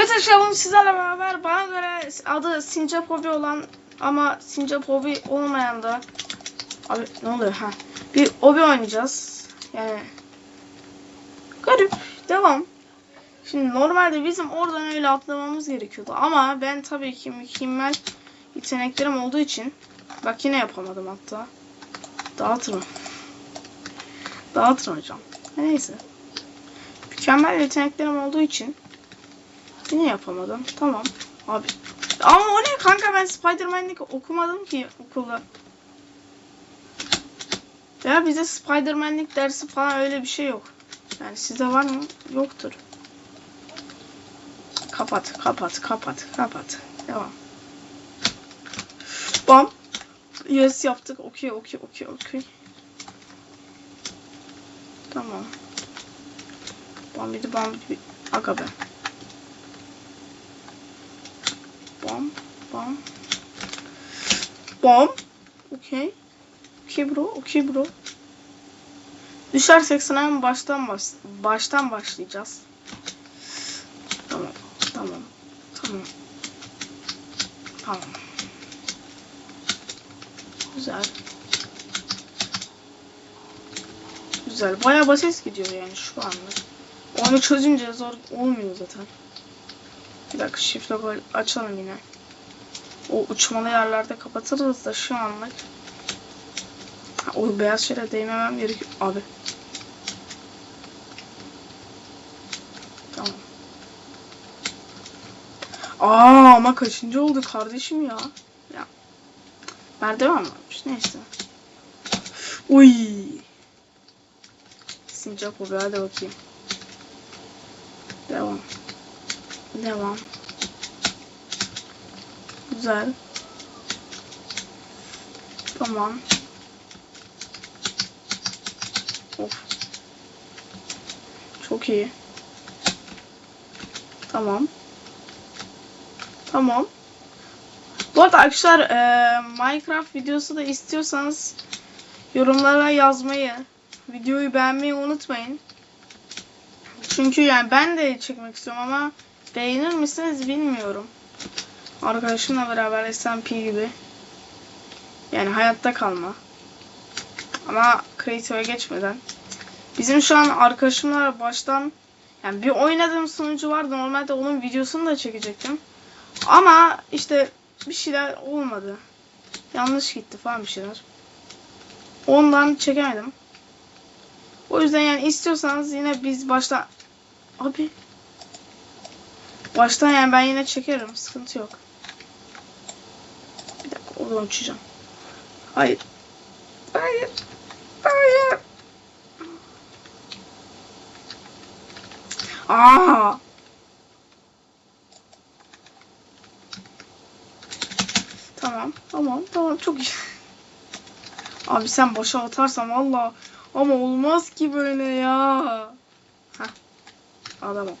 Evet arkadaşlar sizlerle beraber bana göre adı Sincap Hobi olan ama Sincap Hobi olmayan da Abi ne oluyor ha? Bir hobi oynayacağız. Yani garip. Devam. Şimdi normalde bizim oradan öyle atlamamız gerekiyordu ama ben tabii ki mükemmel yeteneklerim olduğu için bak yine yapamadım hatta. Dağıtırım. Dağıtırım hocam. Neyse. Mükemmel yeteneklerim olduğu için Yine yapamadım. Tamam. Abi. Ama o ne kanka ben Spider-Man'lik okumadım ki okulda. Ya bize Spider-Man'lik dersi falan öyle bir şey yok. Yani sizde var mı? Yoktur. Kapat, kapat, kapat, kapat. Devam. Bam. Yes yaptık. Okey, okey, okey, okey. Tamam. Bam bir de bam bir. Aga be. Bam, bam. Bam. Okey. Okey bro, okey bro. Düşersek sana baştan baş, baştan başlayacağız. Tamam, tamam, tamam. Tamam. Güzel. Güzel. Bayağı basit gidiyor yani şu anda. Onu çözünce zor olmuyor zaten. Bir dakika shift'e gol açalım yine. O uçmalı yerlerde kapatırız da şu anlık. Ha, o beyaz şeyle değmemem gerekiyor. Abi. Tamam. Aa ama kaçıncı oldu kardeşim ya. Ya. Merdiven varmış neyse. Uy. Sincap oluyor hadi bakayım. Devam. Devam. Güzel. Tamam. Of. Çok iyi. Tamam. Tamam. Bu arada arkadaşlar e, Minecraft videosu da istiyorsanız yorumlara yazmayı, videoyu beğenmeyi unutmayın. Çünkü yani ben de çekmek istiyorum ama beğenir misiniz bilmiyorum. Arkadaşımla beraber SMP gibi. Yani hayatta kalma. Ama Creative'e geçmeden. Bizim şu an arkadaşımlar baştan yani bir oynadığım sunucu vardı. Normalde onun videosunu da çekecektim. Ama işte bir şeyler olmadı. Yanlış gitti falan bir şeyler. Ondan çekemedim. O yüzden yani istiyorsanız yine biz başta Abi. Baştan yani ben yine çekerim. Sıkıntı yok. Bir dakika oradan uçacağım. Hayır. Hayır. Hayır. Aa. Tamam. Tamam. Tamam. Çok iyi. Abi sen boşa atarsan valla ama olmaz ki böyle ya. Heh. Adamım.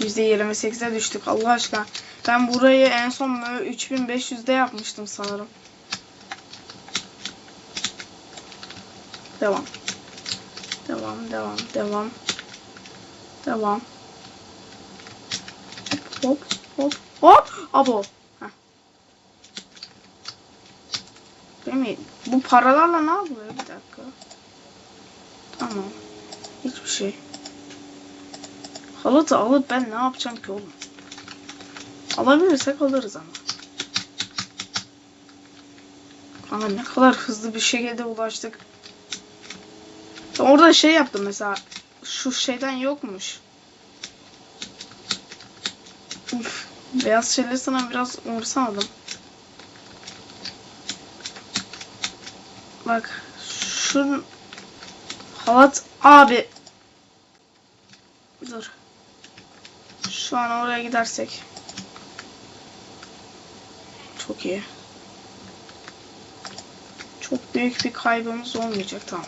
%28'e düştük Allah aşkına. Ben burayı en son böyle 3500'de yapmıştım sanırım. Devam. Devam, devam, devam. Devam. Hop, hop, hop. Abo. Heh. Değil Bu paralarla ne yapıyor? Bir dakika. Tamam. Hiçbir şey. Halatı alıp ben ne yapacağım ki oğlum? Alabilirsek alırız ama. Ama ne kadar hızlı bir şekilde ulaştık. Orada şey yaptım mesela. Şu şeyden yokmuş. Uf, beyaz şeyleri sana biraz umursamadım. Bak. Şu halat abi. Dur. An oraya gidersek. Çok iyi. Çok büyük bir kaybımız olmayacak tamam.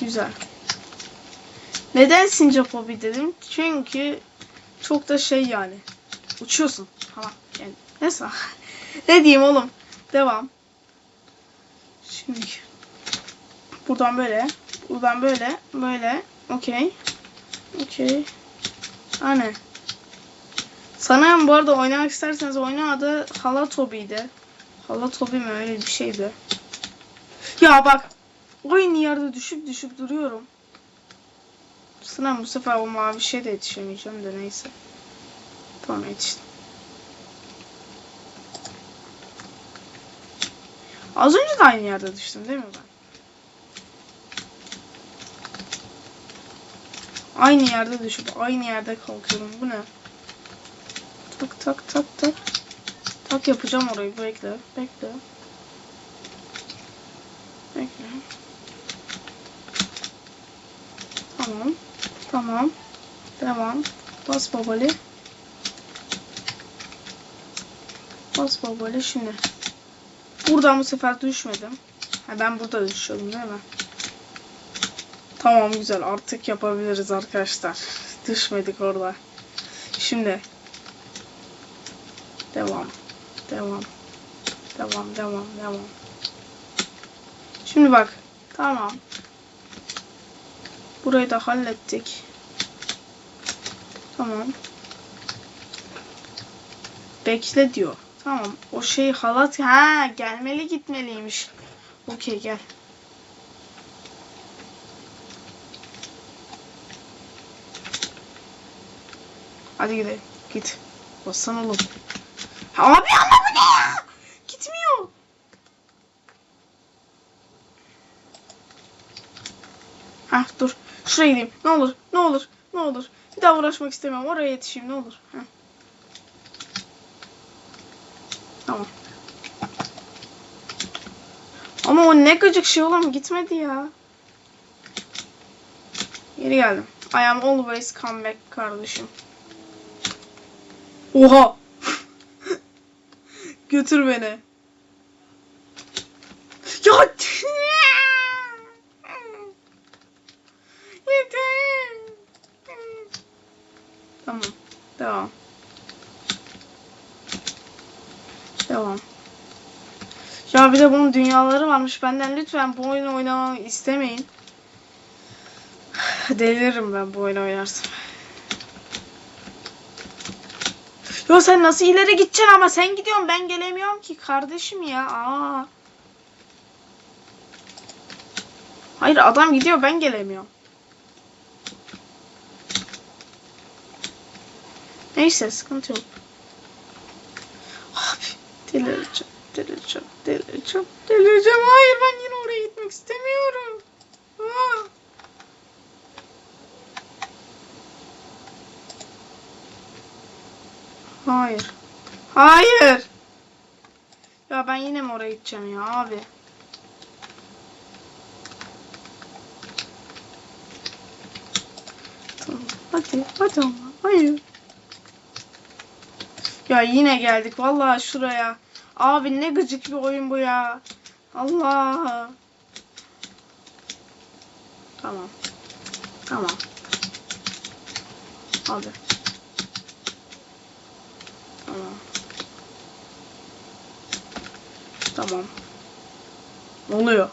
Güzel. Neden sincap hobi dedim? Çünkü çok da şey yani. Uçuyorsun falan. Yani neyse. ne diyeyim oğlum? Devam. Şimdi buradan böyle Buradan böyle, böyle. Okey. Okey. Hani. Sanırım bu arada oynamak isterseniz oyunun adı Halatobi'ydi. Halatobi mi öyle bir şeydi. Ya bak. Aynı yerde düşüp düşüp duruyorum. Sanırım bu sefer o mavi şey de yetişemeyeceğim de neyse. Tamam yetiştim. Az önce de aynı yerde düştüm değil mi ben? Aynı yerde düşüp aynı yerde kalkıyorum. Bu ne? Tak tak tak tak. Tak yapacağım orayı. Bekle. Bekle. Bekle. Tamam. Tamam. Devam. Bas babali. Bas babali şimdi. Buradan bu sefer düşmedim. Ha, ben burada düşüyordum değil mi? Tamam güzel artık yapabiliriz arkadaşlar. Düşmedik orada. Şimdi. Devam. Devam. Devam devam devam. Şimdi bak. Tamam. Burayı da hallettik. Tamam. Bekle diyor. Tamam. O şey halat ha gelmeli gitmeliymiş. Okey gel. Hadi gidelim. Git. Bassan oğlum. Abi ama bu ne ya? Gitmiyor. Hah dur. Şuraya gideyim. Ne olur. Ne olur. Ne olur. Bir daha uğraşmak istemiyorum. Oraya yetişeyim. Ne olur. Heh. Tamam. Ama o ne gıcık şey oğlum gitmedi ya. Geri geldim. I am always come back kardeşim. Oha. Götür beni. Ya. Tamam. Devam. Devam. Ya bir de bunun dünyaları varmış. Benden lütfen bu oyunu oynamamı istemeyin. Deliririm ben bu oyunu oynarsam. Yo sen nasıl ileri gideceksin ama sen gidiyorsun ben gelemiyorum ki kardeşim ya. Aa. Hayır adam gidiyor ben gelemiyorum. Neyse sıkıntı yok. Abi delireceğim, delireceğim, delireceğim, delireceğim. Hayır ben yine oraya gitmek istemiyorum. Aa. Hayır. Hayır. Ya ben yine mi oraya gideceğim ya abi? Hadi. Hadi ama. Hayır. Ya yine geldik. Vallahi şuraya. Abi ne gıcık bir oyun bu ya. Allah. Tamam. Tamam. Hadi. Tamam. Tamam. Oluyor?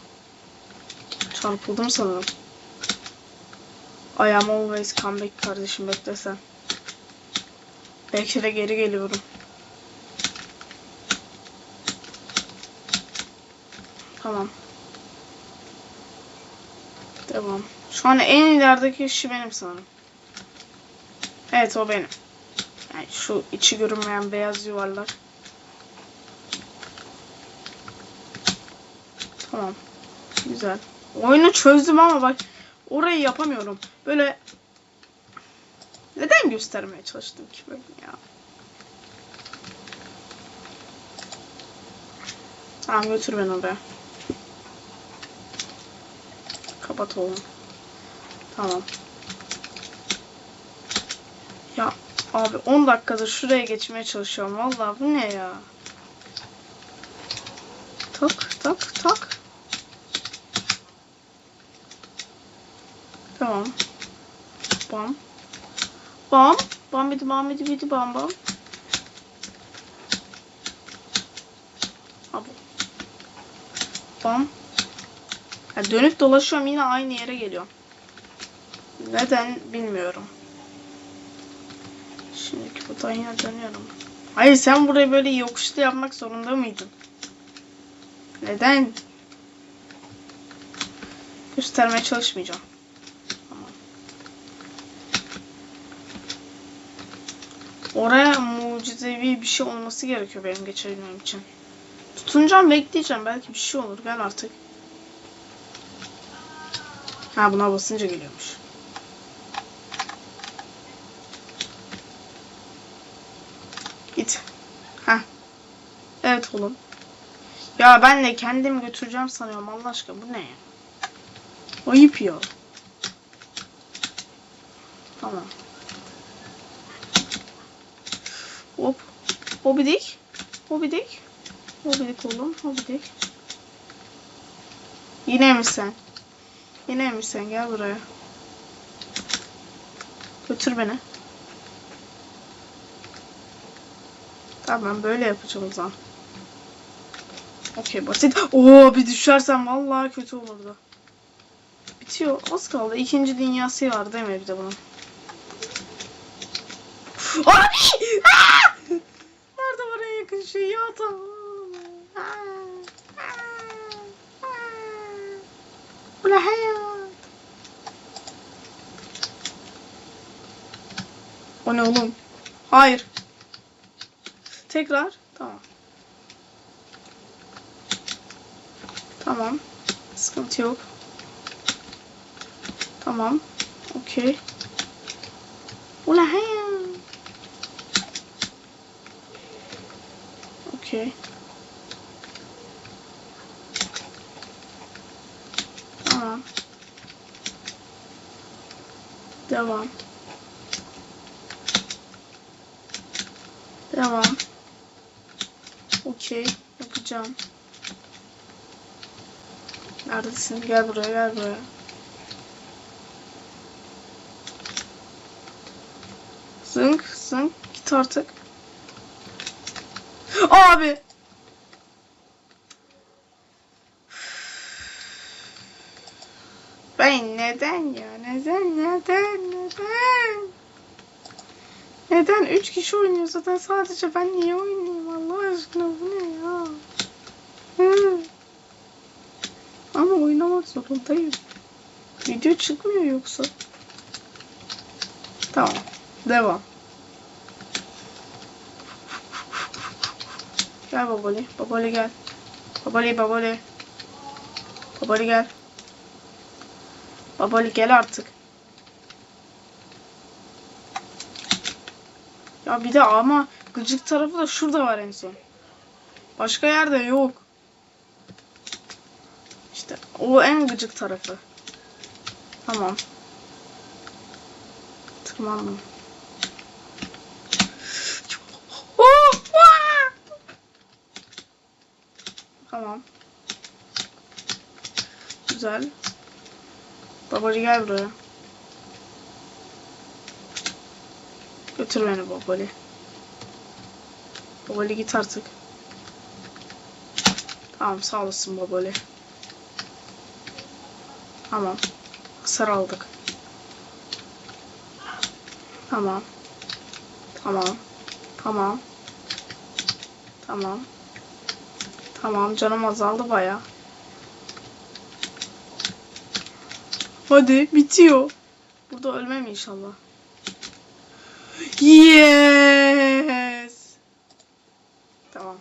Çarpıldım sanırım. I am always come back kardeşim bekle sen. Belki de geri geliyorum. Tamam. Devam. Şu an en ilerideki kişi benim sanırım. Evet o benim. Yani şu içi görünmeyen beyaz yuvarlak. Tamam. Güzel. Oyunu çözdüm ama bak orayı yapamıyorum. Böyle neden göstermeye çalıştım ki böyle ya? Tamam götür beni oraya. Kapat oğlum. Tamam. Ya abi 10 dakikadır şuraya geçmeye çalışıyorum. Vallahi bu ne ya? Tak tak tak. Tamam. Bam. Bam. Bam bidi bam bidi bidi bam bam. Abi. Bam. Ya dönüp dolaşıyorum yine aynı yere geliyorum. Neden bilmiyorum. Şimdiki buradan yine dönüyorum. Hayır sen burayı böyle yokuşlu yapmak zorunda mıydın? Neden? Göstermeye çalışmayacağım. Oraya mucizevi bir şey olması gerekiyor benim geçebilmem için. Tutunacağım bekleyeceğim. Belki bir şey olur. Gel artık. Ha buna basınca geliyormuş. Git. Ha. Evet oğlum. Ya ben de kendimi götüreceğim sanıyorum Allah aşkına bu ne ya? Ayıp ya. Tamam. Hop. Hobidik. Hobidik. Hobidik oğlum. Hobidik. Yine mi sen? Yine mi sen? Gel buraya. Götür beni. Tamam ben böyle yapacağım o zaman. Okey basit. Oo bir düşersem vallahi kötü olurdu. Bitiyor. Az kaldı. İkinci dünyası var değil mi bir de bunun? Ay! Aa! Nerede bana yakın şey ya tamam. Ula hayat. O ne oğlum? Hayır. Tekrar. Tamam. Tamam. Sıkıntı yok. Tamam. Okey. Ula hayat. Okey. Tamam. Devam. Devam. Okey. Yapacağım. Neredesin? Gel buraya, gel buraya. Zınk, zınk. Git artık. Abi. Ben neden ya? Neden? Neden? Neden? Neden? Üç kişi oynuyor zaten sadece ben niye oynayayım Allah aşkına bu ne ya? Hı. Ama oynamak zorundayım. Video çıkmıyor yoksa. Tamam. Devam. Gel babali. Babali gel. Babali babali. Babali gel. Babali gel artık. Ya bir de ama gıcık tarafı da şurada var en son. Başka yerde yok. İşte o en gıcık tarafı. Tamam. Tırmandım. Tamam. Güzel. Babacı gel buraya. Götür beni Babali. Babali git artık. Tamam sağ olasın Babali. Tamam. Hasar aldık. Tamam. Tamam. Tamam. Tamam. Tamam canım azaldı baya. Hadi bitiyor. Burada ölmem inşallah. Yes. Tamam.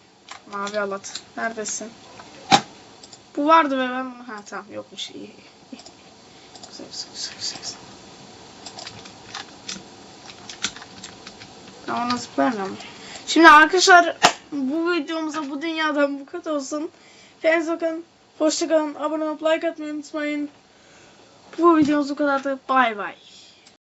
Mavi alat. Neredesin? Bu vardı ve ben bunu... Ha tamam yokmuş. İyi. iyi. Güzel güzel güzel güzel. güzel. Ben ona zıplayamıyorum. Şimdi arkadaşlar bu videomuza bu dünyadan bu kadar olsun. Kendinize bakın. Hoşçakalın. Abone olup like atmayı unutmayın. Bu videomuz bu kadardı. Bay bay.